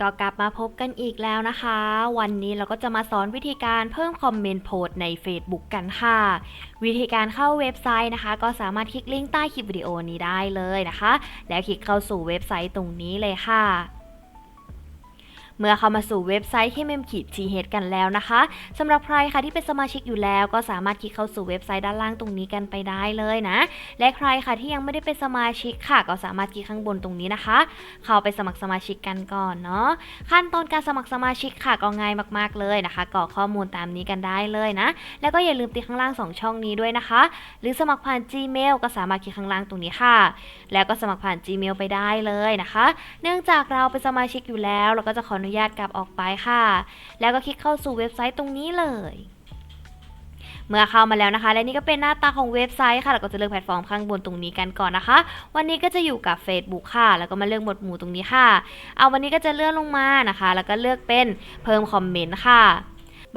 ก็กลับมาพบกันอีกแล้วนะคะ วันนี้เราก็จะมาสอนวิธีการเพิ่มคอมเมนต์โพสใน Facebook กันค่ะ วิธีการเข้าเว็บไซต์นะคะ ก็สามารถคลิกลิงก์ใต้คลิปวิดีโอนี้ได้เลยนะคะ แล้วคลิกเข้าสู่เว็บไซต์ตรงนี้เลยค่ะ เมื่อเข้ามาสู่เว็บไซต์ที่เมมขีดทีเฮดกันแล้วนะคะสำหรับใครค่ะที่เป็นสมาชิกอยู่แล้ว ก็สามารถคลิกเข้าสู่เว็บไซต์ด้านล่างตรงนี้กันไปได้เลยนะ และใครค่ะที่ยังไม่ได้เป็นสมาชิกค่ะ ก็สามารถคลิกข้างบนตรงนี้นะคะ เข้าไปสมัครสมาชิกกันก่อนเนาะขั้นตอนการสมัครสมาชิกค่ะก็ง่ายมากๆเลยนะคะกรอกข้อมูลตามนี้กันได้เลยนะ แล้วก็อย่าลืมติดข้างล่าง 2 ช่องนี้ด้วยนะคะ หรือสมัครผ่าน Gmail ก็สามารถคลิกข้างล่างตรงนี้ค่ะ แล้วก็สมัครผ่าน Gmail ไปได้เลยนะคะ เนื่องจากเราเป็นสมาชิกอยู่แล้ว เราก็จะขออนุญาตกลับออกไปค่ะ แล้วก็คลิกเข้าสู่เว็บไซต์ตรงนี้เลย เมื่อเข้ามาแล้วนะคะ และนี่ก็เป็นหน้าตาของเว็บไซต์ค่ะเราก็จะเลือกแพลตฟอร์มข้างบนตรงนี้กันก่อนนะคะ วันนี้ก็จะอยู่กับ Facebook ค่ะ แล้วก็มาเลือกหมวดหมู่ตรงนี้ค่ะ เอาวันนี้ก็จะเลื่อนลงมานะคะ แล้วก็เลือกเป็นเพิ่มคอมเมนต์ค่ะ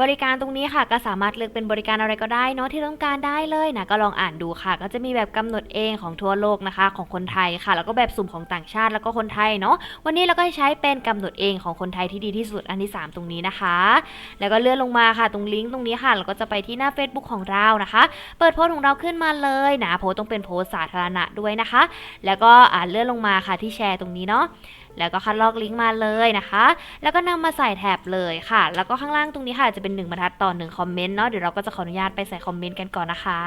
บริการตรงนี้ค่ะก็สามารถเลือกเป็นบริการอะไรก็ได้เนาะที่ต้องการได้เลยนะก็ลองอ่านดูค่ะ ก็จะมีแบบกำหนดเองของทั่วโลกนะคะ ของคนไทยค่ะ แล้วก็แบบสุ่มของต่างชาติแล้วก็คนไทยเนาะวันนี้เราก็ใช้เป็นกำหนดเองของคนไทยที่ดีที่สุดอันที่ 3 ตรงนี้นะคะ แล้วก็เลื่อนลงมาค่ะ ตรงลิงก์ตรงนี้ค่ะเราก็จะไปที่หน้า Facebook ของเรานะคะ เปิดโพสต์ของเราขึ้นมาเลยนะโพสต์ต้องเป็นโพสต์สาธารณะด้วยนะคะ แล้วก็อ่านเลื่อนลงมาค่ะที่แชร์ตรงนี้เนาะ แล้วก็คัดลอกลิงก์มาเลยนะคะ แล้วก็นำมาใส่แท็บเลยค่ะ แล้วก็ข้างล่างตรงนี้ค่ะจะเป็น 1บรรทัดต่อ1คอมเมนต์เนาะเดี๋ยวเราก็จะขออนุญาตไปใส่คอมเมนต์กันก่อนนะคะ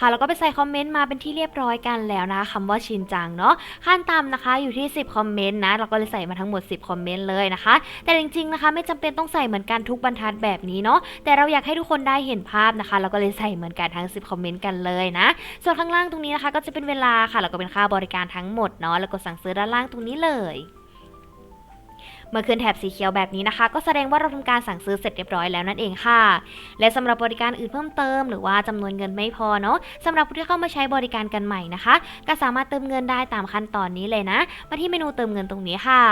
ค่ะแล้วก็ไปใส่คอมเมนต์มาเป็นที่เรียบร้อยกันแล้วนะคะคำว่าชินจังเนาะขั้นต่ำนะคะอยู่ที่ 10 คอมเมนต์นะเราก็เลยใส่มาทั้งหมด 10 คอมเมนต์เลยนะคะ แต่จริงๆนะคะ ไม่จำเป็นต้องใส่เหมือนกันทุกบรรทัดแบบนี้เนาะแต่เราอยากให้ทุกคนได้เห็นภาพนะคะเราก็เลยใส่เหมือนกันทั้ง 10 คอมเมนต์กันเลยนะ ส่วนข้างล่างตรงนี้นะคะ ก็จะเป็นเวลาค่ะแล้วก็เป็นค่าบริการทั้งหมดเนาะแล้วกดสั่งซื้อด้านล่างตรงนี้เลย เมื่อขึ้นแถบสีเขียวแบบนี้นะคะ ก็แสดงว่าเราทำการสั่งซื้อเสร็จเรียบร้อยแล้วนั่นเองค่ะ และสำหรับบริการอื่นเพิ่มเติม หรือว่าจำนวนเงินไม่พอเนาะสำหรับผู้ที่เข้ามาใช้บริการกันใหม่นะคะ ก็สามารถเติมเงินได้ตามขั้นตอนนี้เลยนะ มาที่เมนูเติมเงินตรงนี้ค่ะ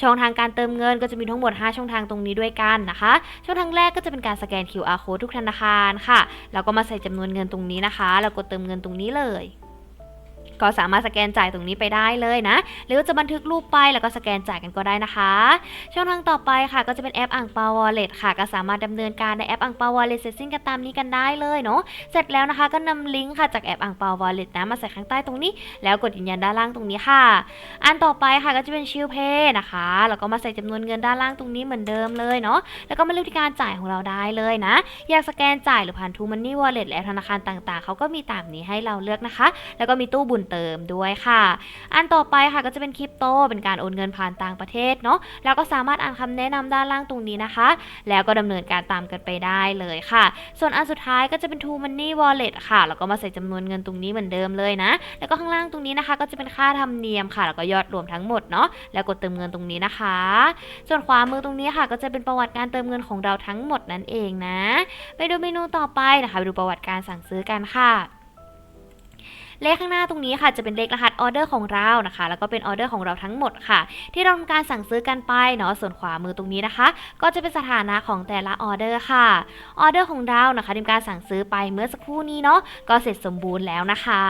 ช่องทางการเติมเงินก็จะมีทั้งหมด 5 ช่องทางตรงนี้ด้วยกันนะคะ ช่องทางแรกก็จะเป็นการสแกน QR code ทุกธนาคารค่ะแล้วก็มาใส่จำนวนเงินตรงนี้นะคะ แล้วกดเติมเงินตรงนี้เลย ก็สามารถสแกนจ่ายตรงนี้ไปได้เลยนะ หรือว่าจะบันทึกรูปไปแล้วก็สแกนจ่ายกันก็ได้นะคะ ช่องทางต่อไปค่ะ ก็จะเป็นแอปอ่างเปาวอลเล็ตค่ะ ก็สามารถดำเนินการในแอปอ่างเปาวอลเล็ตเสร็จสิ้นกันตามนี้กันได้เลยเนาะเสร็จแล้วนะคะก็นำลิงก์ค่ะจากแอปอ่างเปาวอลเล็ตนะมาใส่ข้างใต้ตรงนี้ แล้วกดยืนยันด้านล่างตรงนี้ค่ะ อันต่อไปค่ะก็จะเป็นชิลเพย์นะคะแล้วก็มาใส่จำนวนเงินด้านล่างตรงนี้เหมือนเดิมเลยเนาะแล้วก็มาเลือกที่การจ่ายของเราได้เลยนะ อยากสแกนจ่ายหรือผ่านทูมันนี่วอลเล็ตและธนาคารต่างๆเขาก็มีตามนี้ให้เราเลือกนะคะ แล้วก็มีตู้บุญเติมด้วยค่ะ อันต่อไปค่ะก็จะเป็นคริปโต เป็นการโอนเงินผ่านต่างประเทศเนาะแล้วก็สามารถอ่านคำแนะนำด้านล่างตรงนี้นะคะ แล้วก็ดำเนินการตามกันไปได้เลยค่ะ ส่วนอันสุดท้ายก็จะเป็น True Money Wallet ค่ะแล้วก็มาใส่จำนวนเงินตรงนี้เหมือนเดิมเลยนะ แล้วก็ข้างล่างตรงนี้นะคะ ก็จะเป็นค่าธรรมเนียมค่ะ แล้วก็ยอดรวมทั้งหมดเนาะแล้วกดเติมเงินตรงนี้นะคะ ส่วนขวามือตรงนี้ค่ะ ก็จะเป็นประวัติการเติมเงินของเราทั้งหมดนั่นเองนะ ไปดูเมนูต่อไปนะคะไปดูประวัติการสั่งซื้อกันค่ะ เลขข้างหน้าตรงนี้ค่ะจะเป็นเลขรหัสออเดอร์ของเรานะคะ แล้วก็เป็นออเดอร์ของเราทั้งหมดค่ะ ที่เราทำการสั่งซื้อกันไปเนาะส่วนขวามือตรงนี้นะคะ ก็จะเป็นสถานะของแต่ละออเดอร์ค่ะออเดอร์ของเรานะคะทำการสั่งซื้อไปเมื่อสักครู่นี้เนาะก็เสร็จสมบูรณ์แล้วนะคะ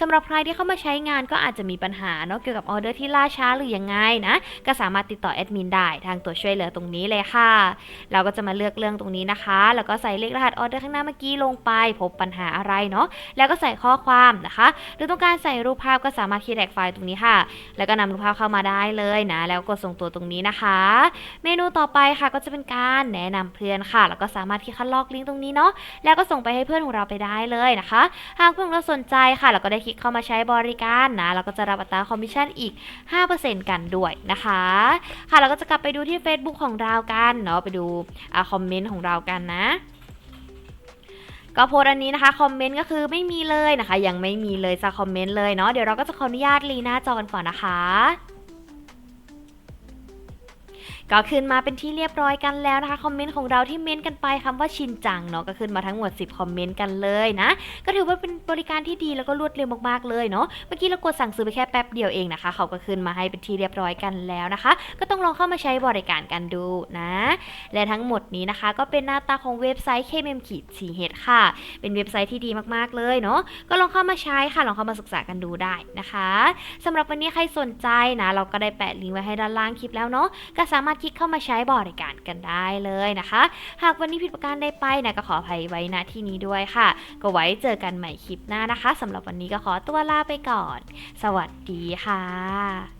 สำหรับใครที่เข้ามาใช้งานก็อาจจะมีปัญหาเนาะเกี่ยวกับออเดอร์ที่ล่าช้าหรือยังไงนะก็สามารถติดต่อแอดมินได้ทางตัวช่วยเหลือตรงนี้เลยค่ะ เราก็จะมาเลือกเรื่องตรงนี้นะคะ แล้วก็ใส่เลขรหัสออเดอร์ข้างหน้าเมื่อกี้ลงไป พบปัญหาอะไรเนาะแล้วก็ใส่ข้อความนะคะหรือต้องการใส่รูปภาพก็สามารถคีย์แท็กไฟล์ตรงนี้ค่ะ แล้วก็นำรูปภาพเข้ามาได้เลยนะ แล้วกดส่งตัวตรงนี้นะคะ เมนูต่อไปค่ะก็จะเป็นการแนะนำเพื่อนค่ะ แล้วก็สามารถที่คัดลอกลิงก์ตรงนี้เนาะ แล้วก็ส่งไปให้เพื่อนของเราไปได้เลยนะคะ หากเพื่อนเราสนใจค่ะแล้วก็ได้คลิกเข้ามาใช้บริการนะ เราก็จะรับอัตราคอมมิชชั่นอีก 5%กันด้วยนะคะ ค่ะ เราก็จะกลับไปดูที่ Facebook ของเรากันเนาะ ไปดูคอมเมนต์ของเรากันนะ ก็โพสอันนี้นะคะคอมเมนต์ก็คือไม่มีเลยนะคะ ยังไม่มีเลยสักคอมเมนต์เลยเนาะเดี๋ยวเราก็จะขออนุญาตรีหน้าจอกันก่อนนะคะ ก็ขึ้นมาเป็นที่เรียบร้อยกันแล้วนะคะคอมเมนต์ของเราที่เม้นต์กันไปคำว่าชินจังเนาะก็ขึ้นมาทั้งหมด 10 คอมเมนต์กันเลยนะ ก็ถือว่าเป็นบริการที่ดีแล้วก็รวดเร็วมากๆเลยเนาะเมื่อกี้เรากดสั่งซื้อไปแค่แป๊บเดียวเองนะคะ เขาก็ขึ้นมาให้เป็นที่เรียบร้อยกันแล้วนะคะ ก็ต้องลองเข้ามาใช้บริการกันดูนะ และทั้งหมดนี้นะคะก็เป็นหน้าตาของเว็บไซต์ KMM ขีด CH ค่ะ เป็นเว็บไซต์ที่ดีมากๆเลยเนาะก็ลองเข้ามาใช้ค่ะลองเข้ามาศึกษากันดูได้นะคะสำหรับวันนี้ใครสนใจนะ เราก็ได้แปะลิงก์ไว้ให้ด้านล่างคลิปแล้วเนาะก็สามารถคลิกเข้ามาใช้บริการกันได้เลยนะคะ หากวันนี้ผิดประการใดไปนะก็ขออภัยไว้ณที่นี้ด้วยค่ะ ก็ไว้เจอกันใหม่คลิปหน้านะคะสำหรับวันนี้ก็ขอตัวลาไปก่อน สวัสดีค่ะ